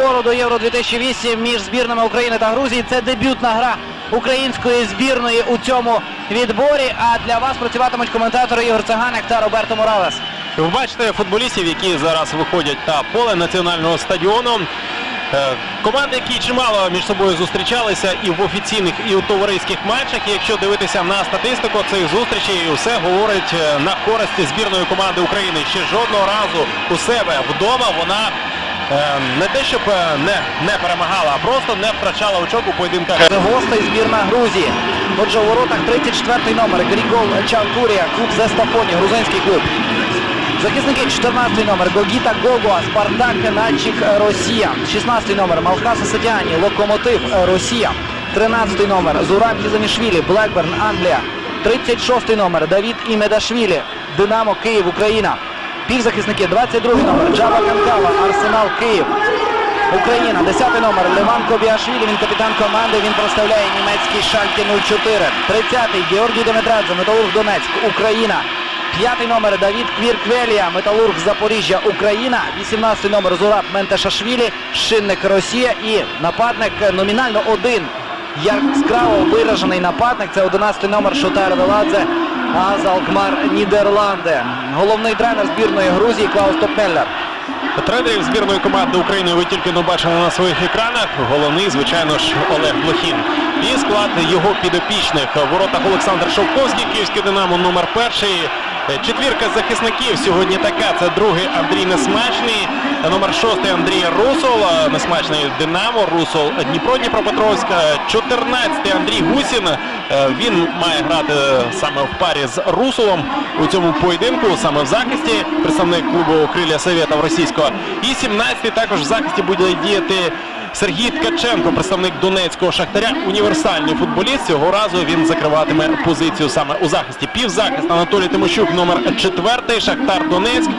Пору до Євро 2008 між збірними України та Грузії. Це дебютна гра української збірної у цьому відборі. А для вас працюватимуть коментатори Ігор Цаганик та Роберто Моралес. Ви бачите футболістів, які зараз виходять на поле національного стадіону. Е, Команди, які чимало між собою зустрічалися і в офіційних, і у товариських матчах. І якщо дивитися на статистику цих зустрічей, все говорить е, на користь збірної команди України. Ще жодного разу у себе вдома вона не те, щоб е, не, не перемагала, а просто не втрачала очок у поєдинках. Це гостей збірна Грузії. Отже, у воротах 34 номер Грігол Чанкурія, клуб Зестафоні, грузинський клуб. Захисники 14 номер Гогіта Гогуа, Спартак Начик Росія. 16 номер Малхаса Садяні, Локомотив Росія. 13 номер Зураб Хізамішвілі, Блекберн, Англія. 36 номер Давід Імедашвілі, Динамо Київ, Україна. Півзахисники 22 номер Джаба Канкава, Арсенал Київ. Україна, 10 номер Леван Кобіашвілі, він капітан команди, він проставляє німецький Шальке 04. 30-й Георгій Деметрадзе, Металург Донецьк, Україна. П'ятий номер Давід Квірквелія, Металург Запоріжжя, Україна. 18 номер Зураб Ментешашвілі, Шинник Росія і нападник е, номінально один. Яскраво виражений нападник. Це 11 номер Шотар Веладзе, Азалкмар Нідерланди. Головний тренер збірної Грузії Клаус Топмеллер. Тренерів збірної команди України ви тільки не бачили на своїх екранах. Головний, звичайно ж, Олег Блохін. І склад його підопічних. В воротах Олександр Шовковський, київський Динамо номер перший. Е, Четвірка захисників сьогодні така. Це другий Андрій Несмачний, номер шостий Андрій Русол, е, Несмачний Динамо, Русол Дніпро Дніпропетровська, 14-й Андрій Гусін. Е, Він має грати саме в парі з Русолом у цьому поєдинку, саме в захисті, представник клубу Крилля Советов російського. І 17-й також в захисті буде діяти Сергій Ткаченко, представник Донецького Шахтаря, універсальний футболіст. Цього разу він закриватиме позицію саме у захисті. Півзахист Анатолій Тимощук, номер четвертий. Шахтар Донецьк.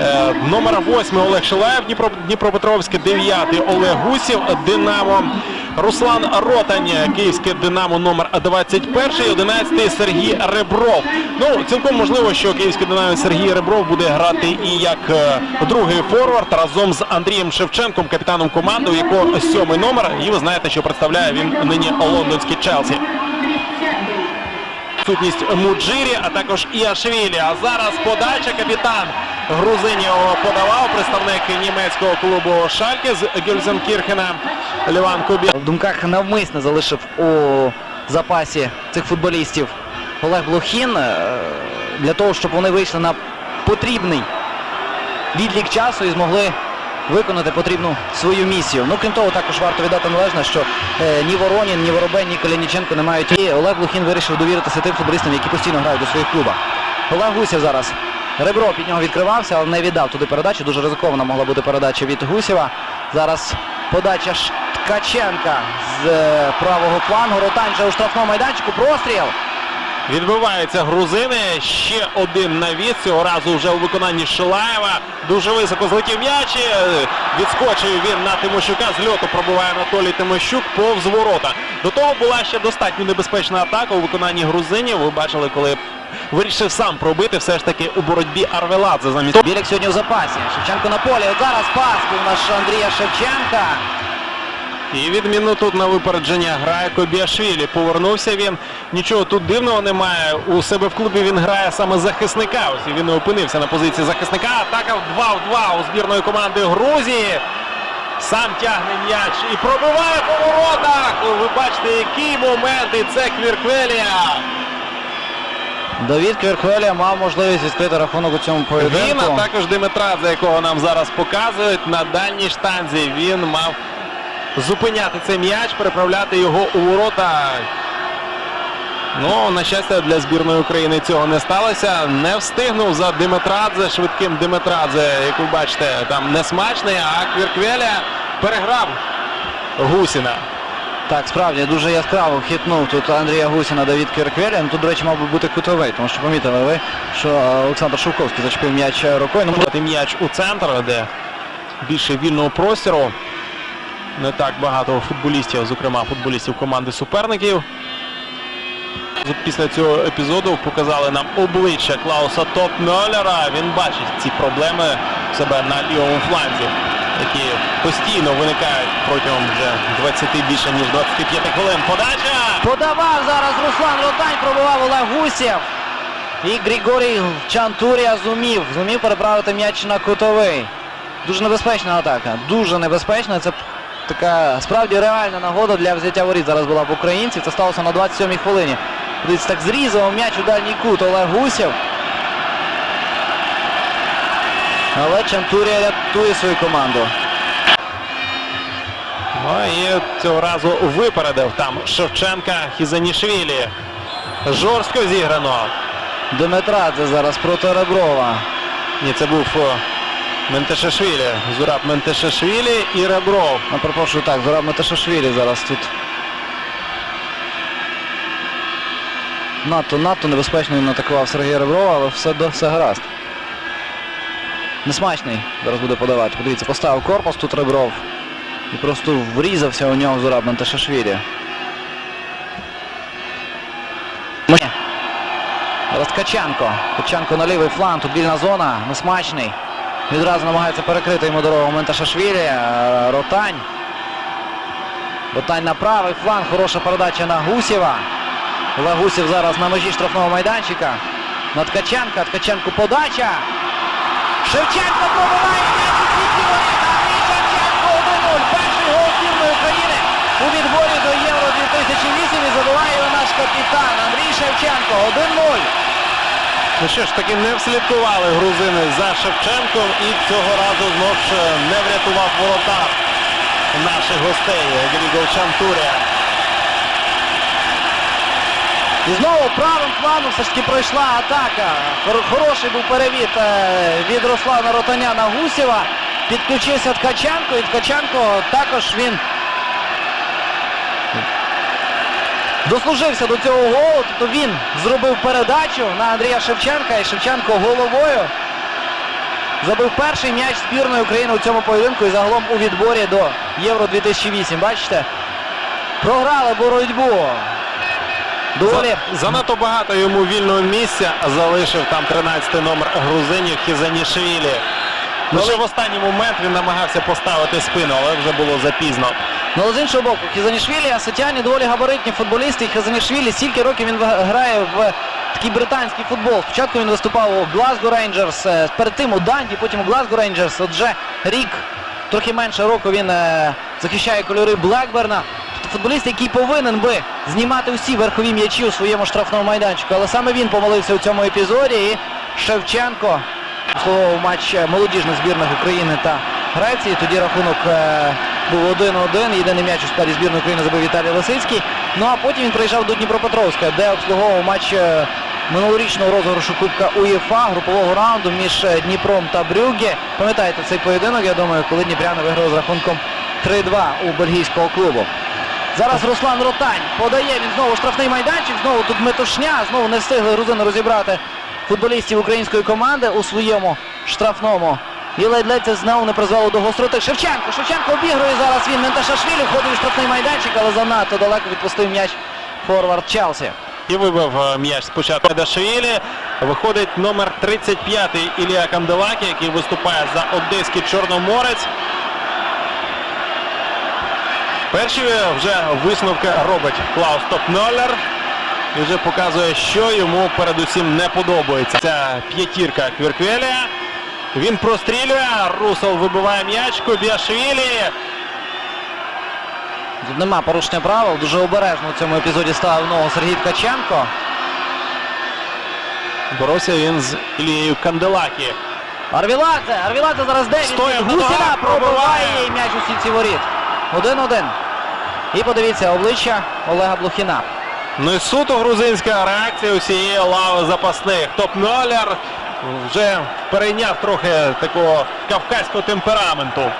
Е, Номер 8 Олег Шилаєв, Дніпро, Дніпропетровське, 9 Олег Гусів, Динамо. Руслан Ротань, Київське Динамо номер 21, 11 Сергій Ребров. Ну, цілком можливо, що Київське Динамо Сергій Ребров буде грати і як е, другий форвард разом з Андрієм Шевченком, капітаном команди, у якого сьомий номер. І ви знаєте, що представляє він нині лондонський Челсі. Сутність Муджирі, а також Іашвілі. А зараз подача капітан грузинів подавав представник німецького клубу Шальке з Гюльзенкірхена Ліван Кубі. В думках навмисно залишив у запасі цих футболістів Олег Блохін е, для того, щоб вони вийшли на потрібний відлік часу і змогли виконати потрібну свою місію. Ну, крім того, також варто віддати належне, що е, ні Воронін, ні Воробей, ні Коляніченко не мають. І Олег Блохін вирішив довіритися тим футболістам, які постійно грають у своїх клубах. Олег Гусєв зараз. Ребро під нього відкривався, але не віддав туди передачу. Дуже ризикована могла бути передача від Гусєва. Зараз подача Ткаченка з е, правого флангу. Ротань вже у штрафному майданчику. Простріл. Відбиваються грузини. Ще один навіс. Цього разу вже у виконанні Шилаєва. Дуже високо злетів м'яч. е, Відскочив він на Тимощука. З льоту пробиває Анатолій Тимощук повз ворота. До того була ще достатньо небезпечна атака у виконанні грузинів. Ви бачили, коли вирішив сам пробити все ж таки у боротьбі Арвеладзе замість. Білік сьогодні в запасі. Шевченко на полі. Зараз пас був наш Андрія Шевченка. І відмінно тут на випередження грає Кобіашвілі. Повернувся він. Нічого тут дивного немає. У себе в клубі він грає саме захисника. Ось і він і опинився на позиції захисника. Атака в 2 в 2 у збірної команди Грузії. Сам тягне м'яч і пробиває по воротах. Ви бачите, який момент. І це Квірквелія. Давід Кверхвеля мав можливість відкрити рахунок у цьому Він, а також Димитрадзе, якого нам зараз показують на дальній штанзі. Він мав зупиняти цей м'яч, переправляти його у ворота. Ну, на щастя, для збірної України цього не сталося. Не встигнув за Димитрадзе, швидким Димитрадзе, як ви бачите, там не смачний, а Квірквеля переграв Гусіна. Так, справді дуже яскраво хитнув тут Андрія Гусіна Давід Кверхвеля. Ну тут, до речі, мав би бути кутовий, тому що помітили ви, що Олександр Шовковський зачепив м'яч рукою. Ну, м'яч у центр, де більше вільного простору. Не так багато футболістів, зокрема футболістів команди суперників. Після цього епізоду показали нам обличчя Клауса Топмьолера. Він бачить ці проблеми в себе на лівому фланзі. Які постійно виникають протягом вже 20 більше ніж 25 хвилин. Подача! Подавав зараз Руслан Ротань, пробував Олег Гусєв. І Григорій Чантурія зумів. Зумів переправити м'яч на кутовий. Дуже небезпечна атака. Дуже небезпечна. Це така справді реальна нагода для взяття воріт зараз була в українців. Це сталося на 27-й хвилині. Дивіться, так зрізав м'яч у дальній кут Олег Гусєв. Але Чантурія рятує свою команду. Ну і цього разу випередив там Шевченка Хізанішвілі. Жорстко зіграно. Димитрадзе зараз проти Реброва. Ні, це був о, Ментешашвілі. Зураб Ментешашвілі і Ребров. Ну, перепрошую, так, Зураб Меташашвілі зараз тут. Надто, надто небезпечно він атакував Сергія Реброва, але все, все гаразд. Несмачний зараз буде подавати. Подивіться, поставив корпус тут Ребров. І просто врізався у нього Зураб Менташашвілі. Зараз Ткаченко. Ткаченко на лівий фланг, тут вільна зона, несмачний. Відразу намагається перекрити йому дорогу Менташашвілі. Е, Ротань. Ротань на правий фланг. Хороша передача на Гусєва. Олег Гусєв зараз на межі штрафного майданчика. На Ткаченка. Ткаченку подача. Шевченко пробиває м'яч у світлі воріт. Андрій Шевченко 1-0. Перший гол збірної України у відборі до Євро 2008 і забиває його наш капітан Андрій Шевченко. 1-0. Ну що ж таки не вслідкували грузини за Шевченком і цього разу знов ж не врятував ворота наших гостей Грігол Чантурія. І знову правим флангом все ж таки пройшла атака. Хороший був перевід е, від Руслана Ротаня на Гусєва. Підключився Ткаченко і Ткаченко також він дослужився до цього голу. Тобто він зробив передачу на Андрія Шевченка і Шевченко головою забив перший м'яч збірної України у цьому поєдинку і загалом у відборі до Євро 2008. Бачите? Програли боротьбу. Доволі Занадто багато йому вільного місця залишив там 13 номер грузинів Хізанішвілі. Лише в останній момент він намагався поставити спину, але вже було запізно. Ну, але з іншого боку, Хізанішвілі, Асетяні доволі габаритні футболісти. І Хізанішвілі стільки років він грає в такий британський футбол. Спочатку він виступав у Глазго Рейнджерс, е, перед тим у Данді, потім у Глазго Рейнджерс. Отже, рік, трохи менше року він е, захищає кольори Блекберна. Футболіст, який повинен би знімати усі верхові м'ячі у своєму штрафному майданчику. Але саме він помилився у цьому епізоді. І Шевченко обслуговував матч молодіжних збірних України та Греції. Тоді рахунок е, був 1-1. Єдиний м'яч у складі збірної України забив Віталій Лисицький. Ну а потім він приїжджав до Дніпропетровська, де обслуговував матч е, минулорічного розіграшу Кубка УЄФА групового раунду між е, Дніпром та Брюгге. Пам'ятаєте цей поєдинок, я думаю, коли Дніпряни виграли з рахунком 3-2 у бельгійського клубу. Зараз Руслан Ротань подає він знову штрафний майданчик, знову тут метушня, знову не встигли грузини розібрати футболістів української команди у своєму штрафному. І ледь-ледь це знову не призвело до гостроти. Шевченко, Шевченко обігрує зараз він Менташашвілі, входить у штрафний майданчик, але занадто далеко відпустив м'яч форвард Челсі. І вибив е, м'яч спочатку Дашвілі. Виходить номер 35 Ілія Канделакі, який виступає за Одеський Чорноморець. Перші вже висновки робить Клаус Топноллер. І вже показує, що йому передусім не подобається. Ця п'ятірка Квірквелія. Він прострілює, Русел вибиває м'яч, Кобіашвілі. Тут нема порушення правил, дуже обережно у цьому епізоді ставив ногу Сергій Ткаченко. Боровся він з Ілією Канделакі. Арвіладзе, Арвіладзе зараз де на Гусіна пробиває і м'яч у сітці воріт. 1-1. І подивіться обличчя Олега Блохіна. Ну і суто грузинська реакція усієї лави запасних. Топ-нолер вже перейняв трохи такого кавказького темпераменту.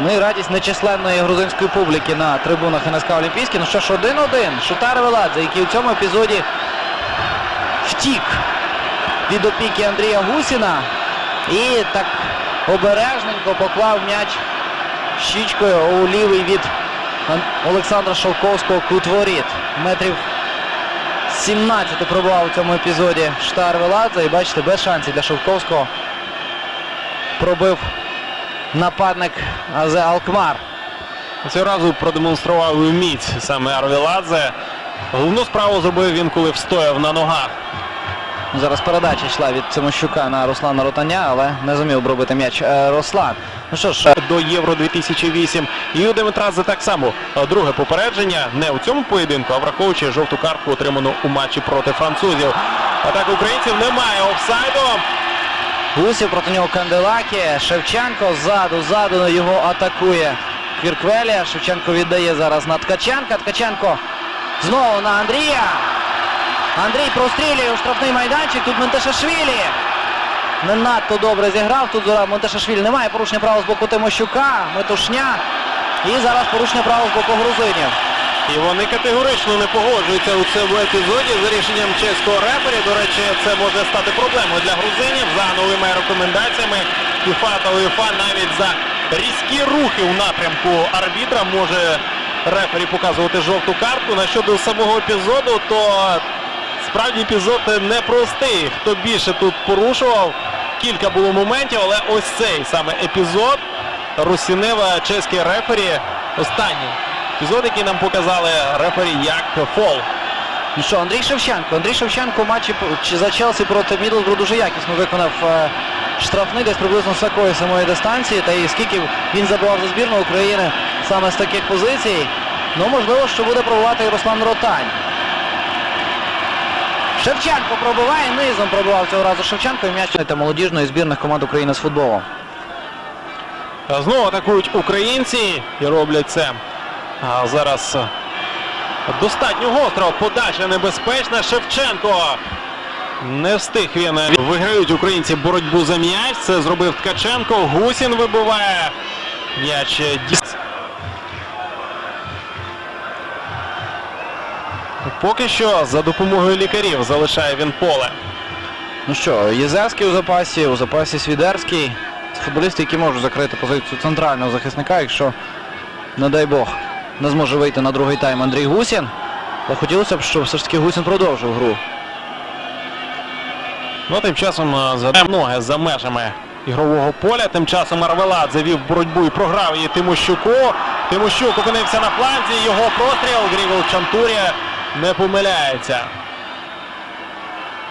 Ну і радість нечисленної грузинської публіки на трибунах НСК Олімпійський. Ну що ж, 1-1. Шутар Веладзе, який у цьому епізоді втік від опіки Андрія Гусіна. І так обережненько поклав м'яч щічкою у лівий від Олександра Шовковського кут воріт. Метрів 17 пробував у цьому епізоді Штар Веладзе. І бачите, без шансів для Шовковського пробив нападник Азе Алкмар. Цього разу продемонстрував міць саме Арвіладзе. Головну справу зробив він, коли встояв на ногах. Зараз передача йшла від Тимощука на Руслана Ротаня, але не зумів обробити м'яч е, Руслан. Ну що ж, до Євро 2008. І у Демитрадзе так само. Друге попередження не у цьому поєдинку, а враховуючи жовту картку, отриману у матчі проти французів. Атак українців немає офсайду. Гусів проти нього Канделакі. Шевченко ззаду, ззаду його атакує Квірквелія. Шевченко віддає зараз на Ткаченка. Ткаченко знову на Андрія. Андрій прострілює у штрафний майданчик. Тут Ментешашвілі. Не надто добре зіграв. Тут Ментешашвілі немає порушення права з боку Тимощука. Метушня. І зараз порушення права з боку грузинів. І вони категорично не погоджуються у цьому епізоді за рішенням чеського рефері. До речі, це може стати проблемою для грузинів за новими рекомендаціями. ФІФА та УЄФА навіть за різкі рухи у напрямку арбітра може рефері показувати жовту картку. На щодо самого епізоду, то справді епізод непростий. Хто більше тут порушував, кілька було моментів, але ось цей саме епізод розцінив чеський рефері. Останній епізод, який нам показали рефері як фол. Ну що, Андрій Шевченко. Андрій Шевченко в матчі за Челсі проти Мідлсбру дуже якісно виконав е, штрафний десь приблизно з такої самої дистанції. Та і скільки він забивав за збірну України саме з таких позицій. Ну, можливо, що буде пробувати і Руслан Ротань. Шевченко пробиває, низом пробивав цього разу Шевченко і м'яч та молодіжної збірних команд України з футболу. А Знову атакують українці і роблять це. А зараз е, достатньо гостро. Подача небезпечна. Шевченко. Не встиг він. Виграють українці боротьбу за м'яч. Це зробив Ткаченко. Гусін вибиває. М'яч е, Поки що за допомогою лікарів залишає він поле. Ну що, Єзерський у запасі, у запасі Свідерський. Це футболісти, які можуть закрити позицію центрального захисника, якщо, не дай Бог, не зможе вийти на другий тайм Андрій Гусін. Але хотілося б, щоб все ж таки Гусін продовжив гру. Ну, тим часом е, за ноги за межами ігрового поля. Тим часом Арвеладзе вів боротьбу і програв її Тимощуку. Тимощук опинився на фланзі. Його простріл. Грігол Чантурія не помиляється.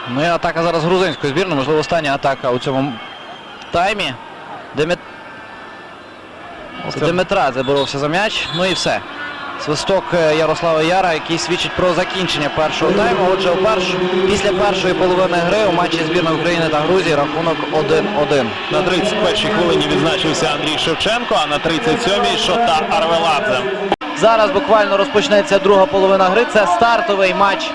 Ну і атака зараз грузинської збірної, можливо, остання атака у цьому таймі. Демет... Це- Деметрадзе боровся за м'яч. Ну і все. Свисток е, Ярослава Яра, який свідчить про закінчення першого тайму. Отже, перш... після першої половини гри у матчі збірної України та Грузії рахунок 1-1. На 31-й хвилині відзначився Андрій Шевченко, а на 37-й Шота Арвеладзе. Зараз буквально розпочнеться друга половина гри. Це стартовий матч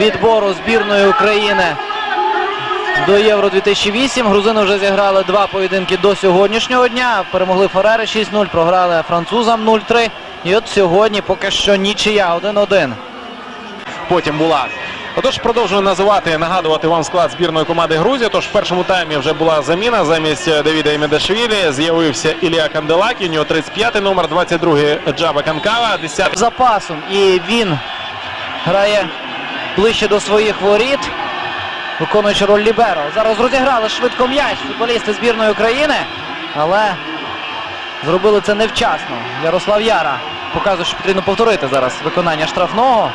відбору збірної України до Євро 2008. Грузини вже зіграли два поєдинки до сьогоднішнього дня. Перемогли Ферери 6-0, програли французам 0-3. І от сьогодні поки що нічия 1-1. Потім була. Отож, продовжую називати, нагадувати вам склад збірної команди Грузія. Тож в першому таймі вже була заміна. Замість Давіда Імедашвілі з'явився Ілія Канделакі. У нього 35-й номер, 22-й Джаба Канкава, 10 запасом. І він грає ближче до своїх воріт, виконуючи роль Ліберо. Зараз розіграли швидко м'яч футболісти збірної України, але зробили це невчасно. Ярослав Яра показує, що потрібно повторити зараз виконання штрафного.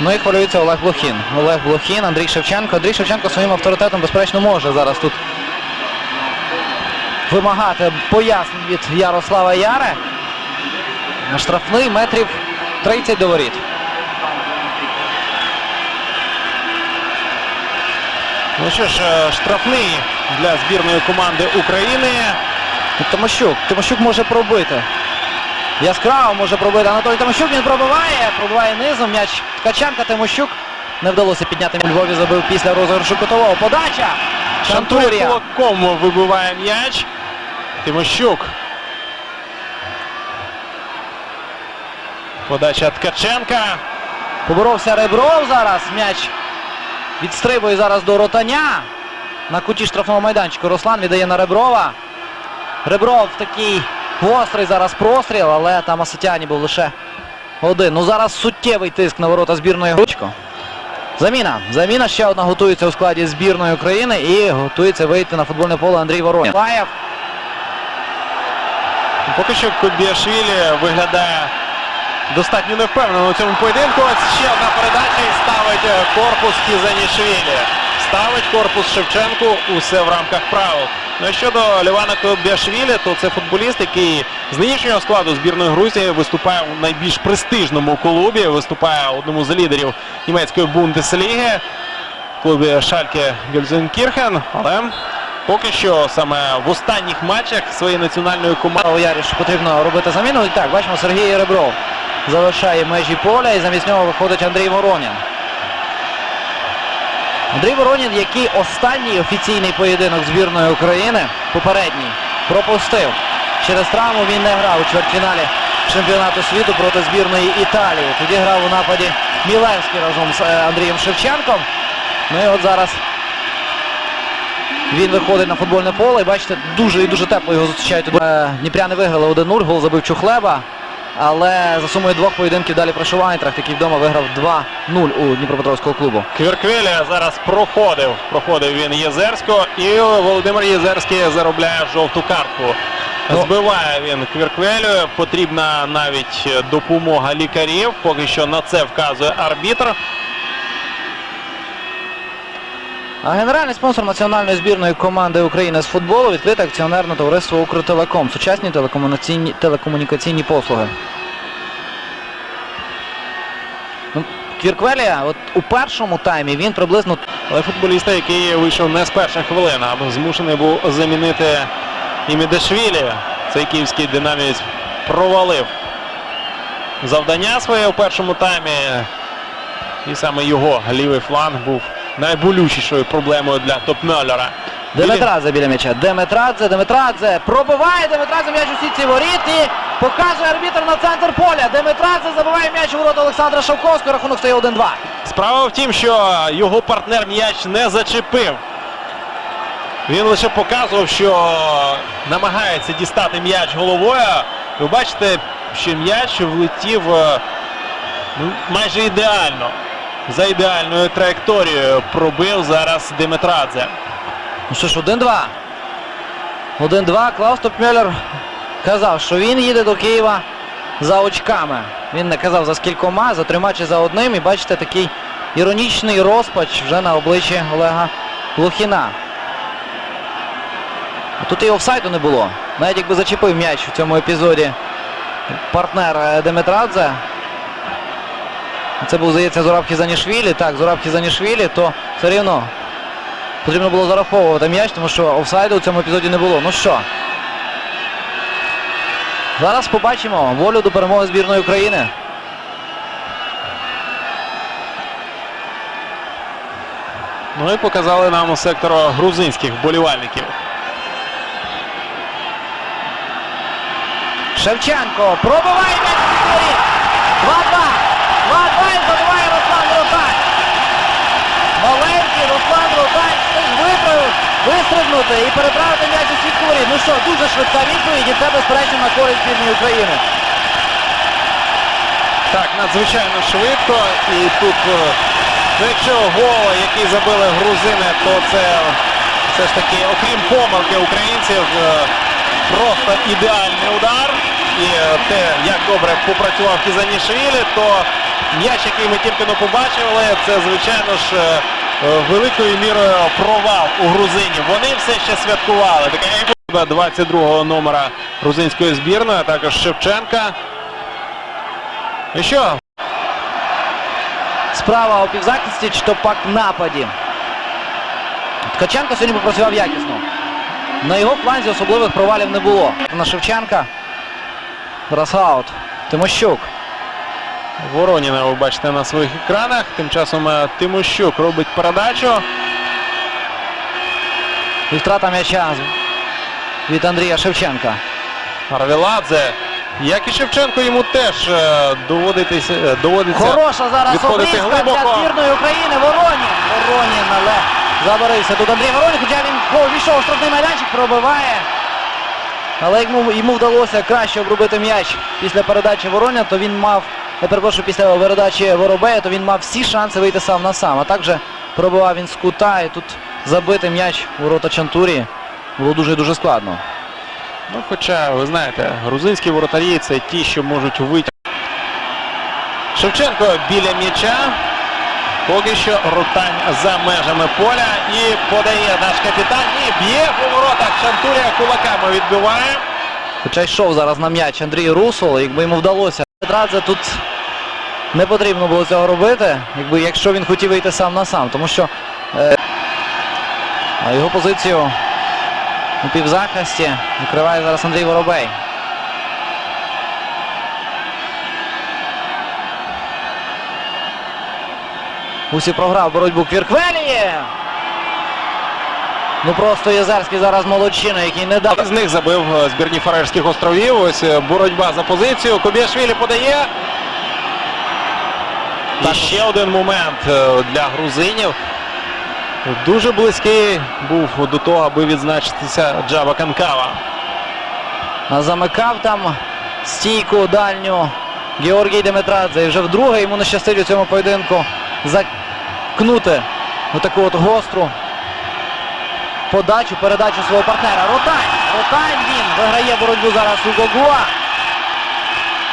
Ну і хвилюється Олег Блохін. Олег Блохін, Андрій Шевченко. Андрій Шевченко своїм авторитетом, безперечно, може зараз тут вимагати пояснень від Ярослава Яре. Штрафний метрів 30 до воріт. Ну що ж, е, штрафний для збірної команди України. Тимощук. Тимощук може пробити. Яскраво може пробити. Анатолій Тимощук він пробиває. Пробиває низом. М'яч Ткаченка. Тимощук. Не вдалося підняти. Львові забив після розіграшу кутового. Подача. Шантурія. кулаком вибиває м'яч. Тимощук. Подача Ткаченка. Поборовся Ребров зараз. М'яч відстрибує зараз до Ротаня. На куті штрафного майданчику Руслан віддає на Реброва. Ребров такий гострий зараз простріл, але там Асетяні був лише один. Ну зараз суттєвий тиск на ворота збірної Гучко. Заміна. Заміна ще одна готується у складі збірної України і готується вийти на футбольне поле Андрій Воронін. Поки що Кобіашвілі виглядає достатньо невпевнено у цьому поєдинку. Ось ще одна передача і ставить е, корпус Кізанішвілі. Ставить корпус Шевченку усе в рамках правил. Ну а щодо Лівана Кобіашвілі, то це футболіст, який з нинішнього складу збірної Грузії виступає у найбільш престижному клубі, виступає одному з лідерів німецької Бундесліги, клубі Шальке Гельзенкірхен. Але поки що саме в останніх матчах своєї національної команди. У Ярі, що потрібно робити заміну. І так, бачимо, Сергій Ребров залишає межі поля і замість нього виходить Андрій Воронін. Андрій Воронін, який останній офіційний поєдинок збірної України, попередній, пропустив. Через травму він не грав у чвертьфіналі чемпіонату світу проти збірної Італії. Тоді грав у нападі Мілевський разом з е, Андрієм Шевченком. Ну і от зараз він виходить на футбольне поле і бачите, дуже і дуже тепло його зустрічають. Е, Дніпряни виграли 1-0, гол забив Чухлеба. Але за сумою двох поєдинків далі пройшов Айнтрахт, який вдома виграв 2-0 у Дніпропетровського клубу. Квірквелі зараз проходив. Проходив він Єзерського і Володимир Єзерський заробляє жовту картку. Ну. Збиває він Квірквелю. Потрібна навіть допомога лікарів. Поки що на це вказує арбітр. А генеральний спонсор національної збірної команди України з футболу відкрите акціонерне товариство Укртелеком. Сучасні телекомунікаційні, телекомунікаційні послуги. Ну, Квірквелія, от у першому таймі він приблизно Але футболіста, який вийшов не з перших хвилин, а змушений був замінити Імідешвілі. Цей київський динамівець провалив завдання своє у першому таймі. І саме його лівий фланг був найболючішою проблемою для Топмеллера. Деметрадзе біля м'яча. Деметрадзе, Деметрадзе пробиває Деметрадзе м'яч у сітці воріт і показує арбітр на центр поля. Деметрадзе забиває м'яч у ворота Олександра Шовковського. Рахунок стає 1-2. Справа в тім, що його партнер м'яч не зачепив. Він лише показував, що намагається дістати м'яч головою. Ви бачите, що м'яч влетів е, ну, майже ідеально. За ідеальною траєкторією пробив зараз Деметрадзе. Ну що ж, 1-2. 1-2. Клаус Топмюллер казав, що він їде до Києва за очками. Він не казав за скількома, за трьома чи за одним. І бачите, такий іронічний розпач вже на обличчі Олега Лухіна. Тут і офсайду не було. Навіть якби зачепив м'яч у цьому епізоді партнер е, Деметрадзе. Це був, здається, Зураб Хізанішвілі. Так, Зураб Хізанішвілі, то все рівно Потрібно було зараховувати м'яч, тому що офсайду у цьому епізоді не було. Ну що? Зараз побачимо волю до перемоги збірної України. Ну і показали нам сектору грузинських вболівальників. Шевченко пробиває м'яч 2-2. 2-2 і забиває Руслан Ротань. Маленький Руслан Ротань встиг виправив, вистрибнути і переправити м'яч у воріт. Ну що, дуже швидка відповідь і це безперечно на користь збірної України. Так, надзвичайно швидко. І тут, е, ну, якщо гол, який забили грузини, то це все ж таки, окрім помилки українців, е, просто ідеальний удар. І е, те, як добре попрацював Кізанішвілі, то м'яч, який ми тільки не побачили, це, звичайно ж, великою мірою провал у грузинів. Вони все ще святкували. Така як 22-го номера грузинської збірної, а також Шевченка. І що? Справа у півзахисті чи то пак нападі. Ткаченко сьогодні попрацював якісно. На його фланзі особливих провалів не було. На Шевченка. Зараз аут. Тимощук. Вороніна ви бачите на своїх екранах. Тим часом е, Тимощук робить передачу. І втрата м'яча від Андрія Шевченка. Арвіладзе. Як і Шевченко, йому теж е, доводитись, е, доводиться. Хороша зараз відходити обрізка для збірної України. Воронін. Воронін, але забарився тут Андрій Воронін, хоча він увійшов у штрафний майданчик, пробиває. Але йому, йому вдалося краще обробити м'яч після передачі Вороня, то він мав я перепрошую, після передачі Воробея, то він мав всі шанси вийти сам на сам. А також пробивав він з кута і тут забити м'яч у ворота Чантурі було дуже дуже складно. Ну, хоча, ви знаєте, грузинські воротарі це ті, що можуть вийти. Шевченко біля м'яча. Поки що Рутань за межами поля і подає наш капітан і б'є по воротах. Шантурія кулаками відбиває. Хоча йшов зараз на м'яч Андрій Русол, якби йому вдалося. Драдзе тут не потрібно було цього робити, якби, якщо він хотів вийти сам на сам, тому що е, його позицію у півзахисті викриває зараз Андрій Воробей. Усі програв боротьбу Квірквелії. Ну просто Єзерський зараз молодчина, який не дав. З них забив е, збірні Фарерських островів. Ось е, боротьба за позицію. Кобіашвілі подає. І ще один момент е, для грузинів. Дуже близький був до того, аби відзначитися Джаба Канкава. Замикав там стійку дальню Георгій Деметрадзе. І вже вдруге йому не щастить у цьому поєдинку закнути таку от гостру подачу, передачу свого партнера. Ротань! Ротань він виграє боротьбу зараз у Гогуа.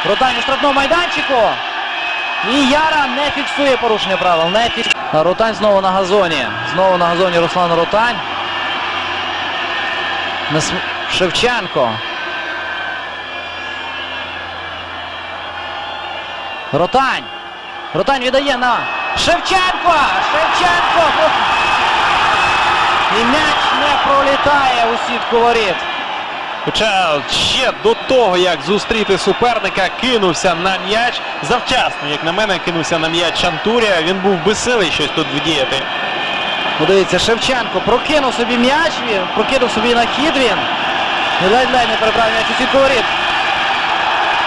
Ротань у штрафному майданчику. І Яра не фіксує порушення правил. Не фіксує. Ротань знову на газоні. Знову на газоні Руслан Ротань. Шевченко. Ротань. Ротань віддає на Шевченко! Шевченко! І м'яч пролітає у сітку воріт. Хоча ще до того, як зустріти суперника, кинувся на м'яч. Завчасно, як на мене, кинувся на м'яч Чантурія. Він був безсилий щось тут вдіяти. Подивіться, Шевченко прокинув собі м'яч він, прокинув собі на хід він. І ледь-ледь не переправив м'яч у сітку воріт.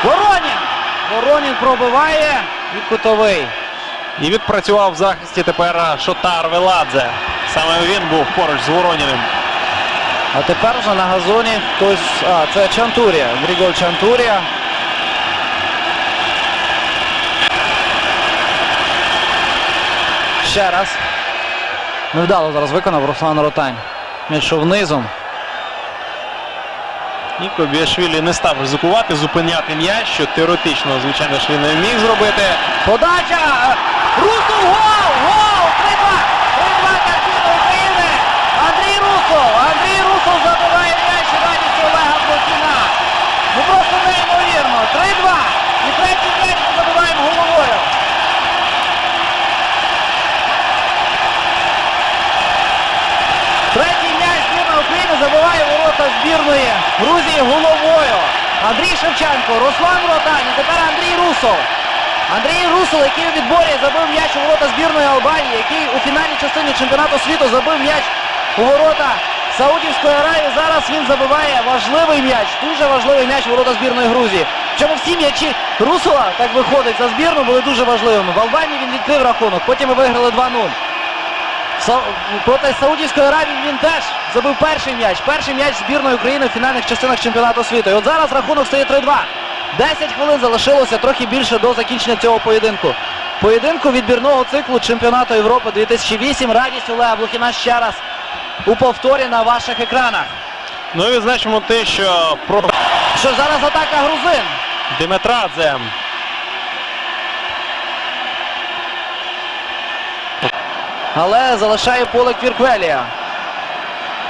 Воронін! Воронін пробиває і кутовий. І відпрацював в захисті тепер Шотар Веладзе. Саме він був поруч з Вороніним. А тепер вже на газоні хтось. А, це Чантурія. Григор Чантурія. Ще раз. Невдало зараз виконав Руслан Ротань. М'яч йшов низом. І Кобіашвілі не став ризикувати, зупиняти м'яч, що теоретично, звичайно ж, він не міг зробити. Подача! Русов гол! Гол! 3-2! 3-2 картина України! Андрій Русов! Андрій Русов забиває м'яч і радість Олега Блохіна. Ну просто неймовірно! 3-2! І третій м'яч ми забиваємо головою. Третій м'яч збірна України забиває ворота збірної Грузії головою. Андрій Шевченко, Руслан Ротань і тепер Андрій Русов. Андрій Русов, який у відборі забив м'яч у ворота збірної Албанії, який у фінальній частині чемпіонату світу забив м'яч у ворота Саудівської Аравії. Зараз він забиває важливий м'яч, дуже важливий м'яч у ворота збірної Грузії. Чому всі м'ячі Русова, так виходить, за збірну були дуже важливими. В Албанії він відкрив рахунок, потім виграли 2-0. Са- Проти Саудівської Аравії він теж забив перший м'яч. Перший м'яч збірної України в фінальних частинах чемпіонату світу. І от зараз рахунок стає 3-2. 10 хвилин залишилося трохи більше до закінчення цього поєдинку. Поєдинку відбірного циклу чемпіонату Європи 2008. Радість Олега Блохіна ще раз у повторі на ваших екранах. Ну і відзначимо те, що про Що зараз атака грузин. Деметрадзе Але залишає поле Квірквелія.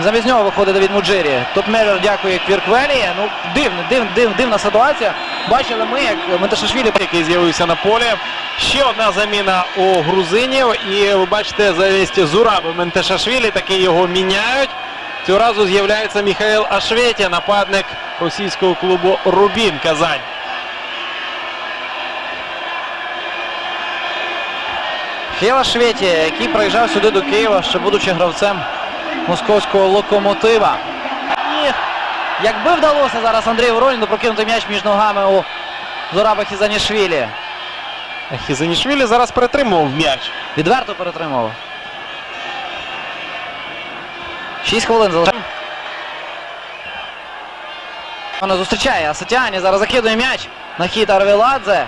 Замість нього виходить Давід Муджирі. Топ-менеджер дякує Квірквелії. Ну, дивна, див, див, дивна ситуація. Бачили ми, як Менташашвілі який з'явився на полі. Ще одна заміна у грузинів. І ви бачите, замість Зураби Ментешашвілі таки його міняють. Цього разу з'являється Міхаїл Ашветя, нападник російського клубу Рубін Казань. Хіла Шветі, який приїжджав сюди до Києва, ще будучи гравцем московського локомотива. І якби вдалося зараз Андрію Вороніну прокинути м'яч між ногами у Зораба Хізанішвілі. Хізанішвілі зараз перетримував м'яч. Відверто перетримував. 6 хвилин залишається. Вона зустрічає Асатіані. Зараз закидує м'яч на хід Арвеладзе.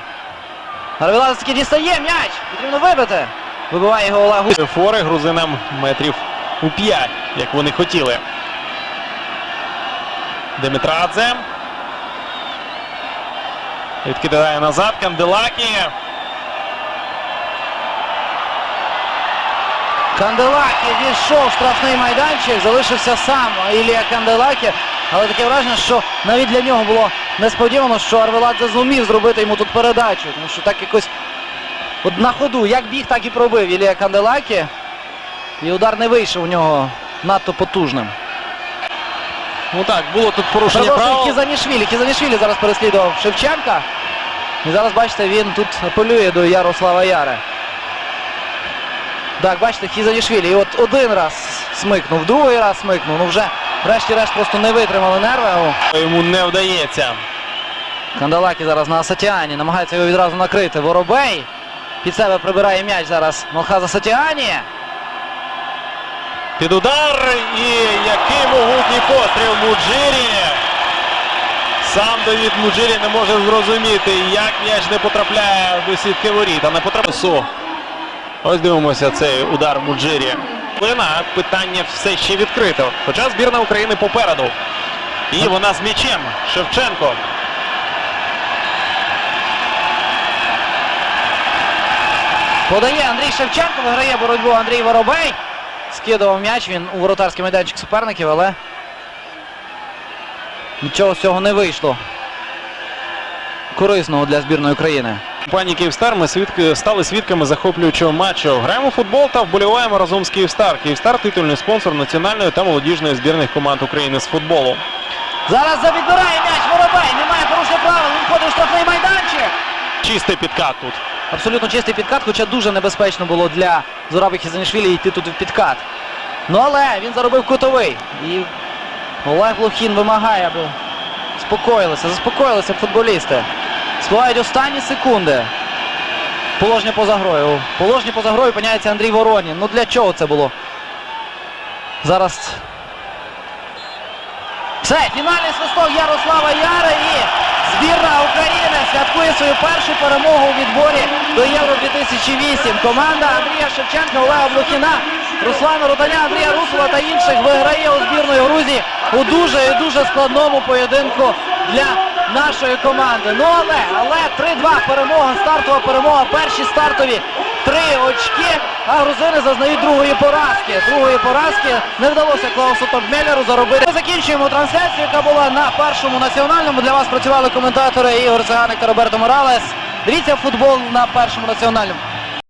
Арвілада таки дістає м'яч. Потрібно вибити. Вибиває його Олег. Фори грузинам метрів у 5, як вони хотіли. Димитрадзе. Відкидає назад Канделакі. Канделакі війшов в штрафний майданчик, залишився сам Ілія Канделакі. Але таке враження, що навіть для нього було несподівано, що Арвеладзе зумів зробити йому тут передачу. Тому що так якось от на ходу, як біг, так і пробив Ілія Канделакі. І удар не вийшов у нього надто потужним. Ну так, було тут порушення правил. Кізанішвілі. Кізанішвілі зараз переслідував Шевченка. І зараз, бачите, він тут апелює до Ярослава Яри. Так, бачите, Хізанішвілі. І от один раз смикнув, другий раз смикнув. Ну вже врешті-решт просто не витримали нерви. Йому не вдається. Кандалакі зараз на Асатіані. Намагається його відразу накрити. Воробей. Під себе прибирає м'яч зараз Малхаза Сатіані. Під удар і який могутній постріл Муджирі. Сам Давід Муджирі не може зрозуміти, як м'яч не потрапляє до сітки воріт, а не потрапляє. Ось дивимося цей удар Муджирі. Питання все ще відкрито. Хоча збірна України попереду. І вона з м'ячем. Шевченко. Подає Андрій Шевченко, виграє боротьбу Андрій Воробей. Скидував м'яч він у воротарський майданчик суперників, але нічого з цього не вийшло. Корисного для збірної України. Пані Київстар, ми свідки, стали свідками захоплюючого матчу. Граємо в футбол та вболіваємо разом з Київстар. Київстар титульний спонсор національної та молодіжної збірних команд України з футболу. Зараз забідбирає м'яч Воробей. Немає порушення правил. Він входить в штрафний майданчик. Чистий підкат тут. Абсолютно чистий підкат, хоча дуже небезпечно було для Зураби Хізанішвілі йти тут в підкат. Ну але він заробив кутовий. І Олег Блохін вимагає, аби спокоїлися, заспокоїлися футболісти. Спливають останні секунди. Положення поза грою. Положення поза грою опиняється Андрій Воронін. Ну для чого це було? Зараз. Все, фінальний свисток Ярослава Яри і збірна України святкує свою першу перемогу у відборі до Євро 2008. Команда Андрія Шевченка, Олега Блохіна, Руслана Рутаня, Андрія Русова та інших виграє у збірної Грузії у дуже і дуже складному поєдинку для нашої команди. Ну але, але 3-2 перемога, стартова перемога, перші стартові три очки, а грузини зазнають другої поразки. Другої поразки не вдалося Клаусу Топмелеру заробити. Ми закінчуємо трансляцію, яка була на першому національному. Для вас працювали коментатори Ігор Циганик та Роберто Моралес. Дивіться футбол на першому національному.